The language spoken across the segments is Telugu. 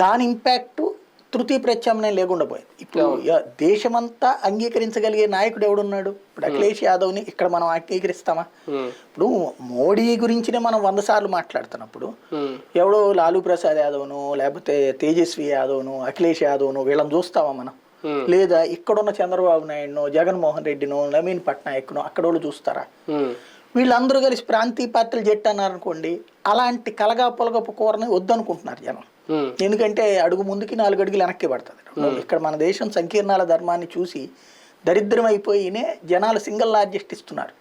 దాని ఇంపాక్ట్ తృతీయ ప్రత్యామ్నాయం లేకుండా పోయింది. ఇప్పుడు దేశమంతా అంగీకరించగలిగే నాయకుడు ఎవడున్నాడు? ఇప్పుడు అఖిలేష్ యాదవ్ని ఇక్కడ మనం అంగీకరిస్తామా? ఇప్పుడు మోడీ గురించినే మనం వంద సార్లు మాట్లాడుతున్నప్పుడు ఎవడో లాలూ ప్రసాద్ యాదవ్ను లేకపోతే తేజస్వి యాదవ్ను అఖిలేష్ యాదవ్ను వీళ్ళని చూస్తామా మనం. లేదా ఇక్కడున్న చంద్రబాబు నాయుడును జగన్మోహన్ రెడ్డిను నవీన్ పట్నాయక్ను అక్కడ వాళ్ళు చూస్తారా? వీళ్ళందరూ కలిసి ప్రాంతీయ పార్టీలు జట్టు అన్నారు అనుకోండి అలాంటి కలగా పొలగపు కూరని వద్దనుకుంటున్నారు జనం. ఎందుకంటే అడుగు ముందుకి నాలుగు అడుగులు వెనక్కి పడుతుంది. ఇక్కడ మన దేశం సంకీర్ణాల ధర్మాన్ని చూసి దరిద్రం అయిపోయినే జనాలు సింగిల్ లార్జెస్ట్ ఇస్తున్నారు.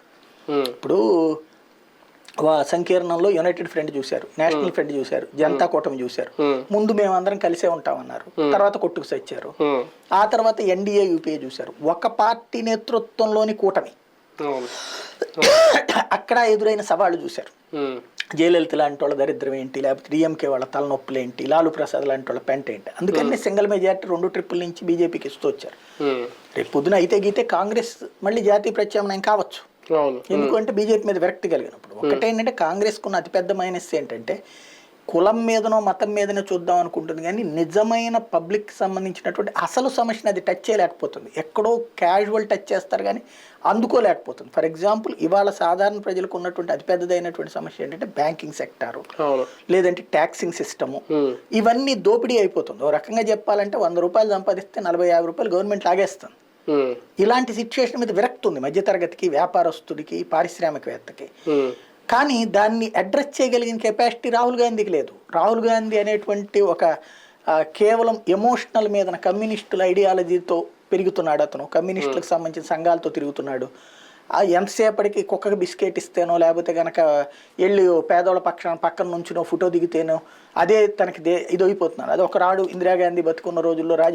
ఇప్పుడు సంకీర్ణంలో యునైటెడ్ ఫ్రంట్ చూశారు నేషనల్ ఫ్రంట్ చూశారు జనతా కూటమి చూశారు. ముందు మేమందరం కలిసే ఉంటామన్నారు. తర్వాత కొట్టుకు సచ్చారు. ఆ తర్వాత ఎన్డీఏ యూపీఏ చూశారు. ఒక పార్టీ నేతృత్వంలోని కూటమి. అక్కడ ఎదురైన సవాళ్ళు చూశారు. జయలలిత లాంటి వాళ్ళ దరిద్రం ఏంటి? లేకపోతే డిఎంకే వాళ్ళ తలనొప్పులు ఏంటి? లాలు ప్రసాద్ లాంటి వాళ్ళ పెంట ఏంటి? అందుకని సింగిల్ మెజార్టీ రెండు ట్రిప్పుల నుంచి బీజేపీకి ఇస్తూ వచ్చారు. రేపు పొద్దున అయితే గీతే కాంగ్రెస్ మళ్ళీ జాతీయ ప్రత్యామ్నాయం కావచ్చు. ఎందుకంటే బీజేపీ మీద విరక్తి కలిగినప్పుడు. ఒకటేంటంటే కాంగ్రెస్కు ఉన్న అతిపెద్ద మైనస్ ఏంటంటే కులం మీదనో మతం మీదనో చూద్దాం అనుకుంటుంది కానీ నిజమైన పబ్లిక్ సంబంధించినటువంటి అసలు సమస్యని అది టచ్ చేయలేకపోతుంది. ఎక్కడో క్యాజువల్ టచ్ చేస్తారు కానీ అందుకోలేకపోతుంది. ఫర్ ఎగ్జాంపుల్ ఇవాళ సాధారణ ప్రజలకు ఉన్నటువంటి అతిపెద్దదైనటువంటి సమస్య ఏంటంటే బ్యాంకింగ్ సెక్టారు లేదంటే ట్యాక్సింగ్ సిస్టము. ఇవన్నీ దోపిడీ అయిపోతుంది. ఓ రకంగా చెప్పాలంటే వంద రూపాయలు సంపాదిస్తే నలభై యాభై రూపాయలు గవర్నమెంట్ లాగేస్తుంది. ఇలాంటి సిచ్యువేషన్ మీద విరక్తి ఉంది మధ్యతరగతికి వ్యాపారస్తుడికి పారిశ్రామికవేత్తకి. కానీ దాన్ని అడ్రస్ చేయగలిగిన కెపాసిటీ రాహుల్ గాంధీకి లేదు. రాహుల్ గాంధీ అనేటువంటి ఒక కేవలం ఎమోషనల్ మీద కమ్యూనిస్టుల ఐడియాలజీతో పెరుగుతున్నాడు అతను. కమ్యూనిస్టులకు సంబంధించిన సంఘాలతో తిరుగుతున్నాడు. ఆ ఎంతసేపటికి కుక్కకి బిస్కెట్ ఇస్తేనో లేకపోతే కనుక వెళ్ళి పేదోళ్ళ పక్షాన పక్కన నుంచినో ఫోటో దిగితేనో అదే తనకి దే ఇది అయిపోతున్నాడు అది ఒక రాడు ఇందిరాగాంధీ బతుకున్న రోజుల్లో రాజీవ్